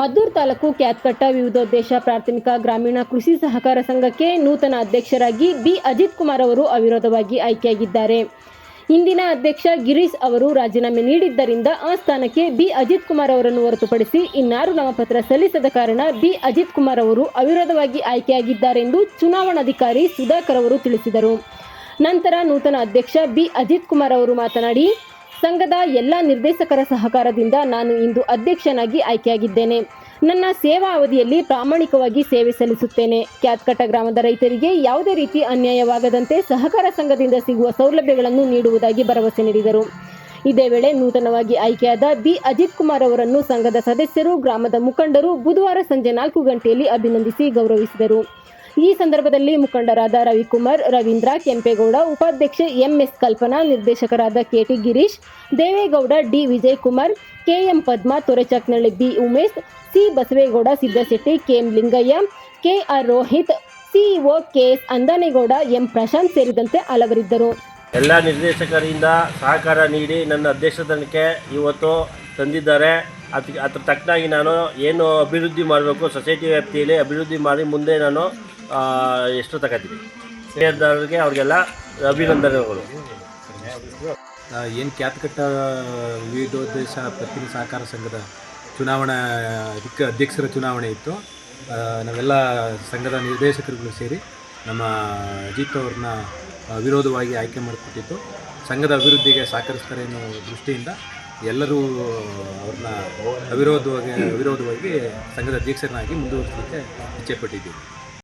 ಮದ್ದೂರು ತಾಲೂಕು ಕ್ಯಾತ್ಕಟ್ಟ ವಿವಿಧೋದ್ದೇಶ ಪ್ರಾಥಮಿಕ ಗ್ರಾಮೀಣ ಕೃಷಿ ಸಹಕಾರ ಸಂಘಕ್ಕೆ ನೂತನ ಅಧ್ಯಕ್ಷರಾಗಿ ಬಿ ಅಜಿತ್ ಕುಮಾರ್ ಅವರು ಅವಿರೋಧವಾಗಿ ಆಯ್ಕೆಯಾಗಿದ್ದಾರೆ. ಹಿಂದಿನ ಅಧ್ಯಕ್ಷ ಗಿರೀಶ್ ಅವರು ರಾಜೀನಾಮೆ ನೀಡಿದ್ದರಿಂದ ಆ ಸ್ಥಾನಕ್ಕೆ ಬಿ ಅಜಿತ್ ಕುಮಾರ್ ಅವರನ್ನು ಹೊರತುಪಡಿಸಿ ಇನ್ನಾರು ನಾಮಪತ್ರ ಸಲ್ಲಿಸದ ಕಾರಣ ಬಿ ಅಜಿತ್ ಕುಮಾರ್ ಅವರು ಅವಿರೋಧವಾಗಿ ಆಯ್ಕೆಯಾಗಿದ್ದಾರೆಂದು ಚುನಾವಣಾಧಿಕಾರಿ ಸುಧಾಕರ್ ಅವರು ತಿಳಿಸಿದರು. ನಂತರ ನೂತನ ಅಧ್ಯಕ್ಷ ಬಿ ಅಜಿತ್ ಕುಮಾರ್ ಅವರು ಮಾತನಾಡಿ ಸಂಘದ ಎಲ್ಲ ನಿರ್ದೇಶಕರ ಸಹಕಾರದಿಂದ ನಾನು ಇಂದು ಅಧ್ಯಕ್ಷನಾಗಿ ಆಯ್ಕೆಯಾಗಿದ್ದೇನೆ. ನನ್ನ ಸೇವಾ ಅವಧಿಯಲ್ಲಿ ಪ್ರಾಮಾಣಿಕವಾಗಿ ಸೇವೆ ಸಲ್ಲಿಸುತ್ತೇನೆ. ಕ್ಯಾತ್ಕಟ್ಟ ಗ್ರಾಮದ ರೈತರಿಗೆ ಯಾವುದೇ ರೀತಿ ಅನ್ಯಾಯವಾಗದಂತೆ ಸಹಕಾರ ಸಂಘದಿಂದ ಸಿಗುವ ಸೌಲಭ್ಯಗಳನ್ನು ನೀಡುವುದಾಗಿ ಭರವಸೆ ನೀಡಿದರು. ಇದೇ ವೇಳೆ ನೂತನವಾಗಿ ಆಯ್ಕೆಯಾದ ಬಿ. ಅಜಿತ್ ಕುಮಾರ್ ಅವರನ್ನು ಸಂಘದ ಸದಸ್ಯರು, ಗ್ರಾಮದ ಮುಖಂಡರು ಬುಧವಾರ ಸಂಜೆ ನಾಲ್ಕು ಗಂಟೆಯಲ್ಲಿ ಅಭಿನಂದಿಸಿ ಗೌರವಿಸಿದರು. ಈ ಸಂದರ್ಭದಲ್ಲಿ ಮುಖಂಡರಾದ ರವಿಕುಮಾರ್, ರವೀಂದ್ರ ಕೆಂಪೇಗೌಡ, ಉಪಾಧ್ಯಕ್ಷೆ ಎಂಎಸ್ ಕಲ್ಪನಾ, ನಿರ್ದೇಶಕರಾದ KT Girish, Devegowda D Vijayakumar, KM Padma, Torechaknalli B Umesh, C Basavegowda, Siddashetty, KM Lingaiah, KR Rohit, CEO KS Andanegowda, M Prashanth ಸೇರಿದಂತೆ ಹಲವರಿದ್ದರು. ಎಲ್ಲ ನಿರ್ದೇಶಕರಿಂದ ಸಹಕಾರ ನೀಡಿ ನನ್ನ ಅಧ್ಯಕ್ಷತನಕ್ಕೆ ಇವತ್ತು ತಂದಿದ್ದಾರೆ. ಅದಕ್ಕೆ ಅದ್ರ ತಕ್ಕನಾಗಿ ನಾನು ಏನು ಅಭಿವೃದ್ಧಿ ಮಾಡಬೇಕು, ಸೊಸೈಟಿ ವ್ಯಾಪ್ತಿಯಲ್ಲಿ ಅಭಿವೃದ್ಧಿ ಮಾಡಿ ಮುಂದೆ ನಾನು ಎಷ್ಟು ತಗೋತೀವಿ ಸೇರಿದವ್ರಿಗೆ ಅವ್ರಿಗೆಲ್ಲ ಅಭಿನಂದನೆಗಳು. ಏನು ಕ್ಯಾತ್ಕಟ್ಟ ವಿವಿಧೋದ್ದೇಶ ಪತ್ತಿನ ಸಹಕಾರ ಸಂಘದ ಚುನಾವಣಾ ಇದಕ್ಕೆ ಅಧ್ಯಕ್ಷರ ಚುನಾವಣೆ ಇತ್ತು. ನಾವೆಲ್ಲ ಸಂಘದ ನಿರ್ದೇಶಕರುಗಳು ಸೇರಿ ನಮ್ಮ ಅಜಿತ್ ಅವ್ರನ್ನ ವಿರೋಧವಾಗಿ ಆಯ್ಕೆ ಮಾಡಿಕೊಟ್ಟಿತ್ತು. ಸಂಘದ ಅಭಿವೃದ್ಧಿಗೆ ಸಹಕರಿಸ್ತಾರೆ ಅನ್ನೋ ದೃಷ್ಟಿಯಿಂದ ಎಲ್ಲರೂ ಅವ್ರನ್ನ ಅವಿರೋಧವಾಗಿ ಅವಿರೋಧವಾಗಿ ಸಂಘದ ಅಧ್ಯಕ್ಷರನ್ನಾಗಿ ಮುಂದುವರಿಸಲಿಕ್ಕೆ ಇಚ್ಛೆಪಟ್ಟಿದ್ದೀವಿ.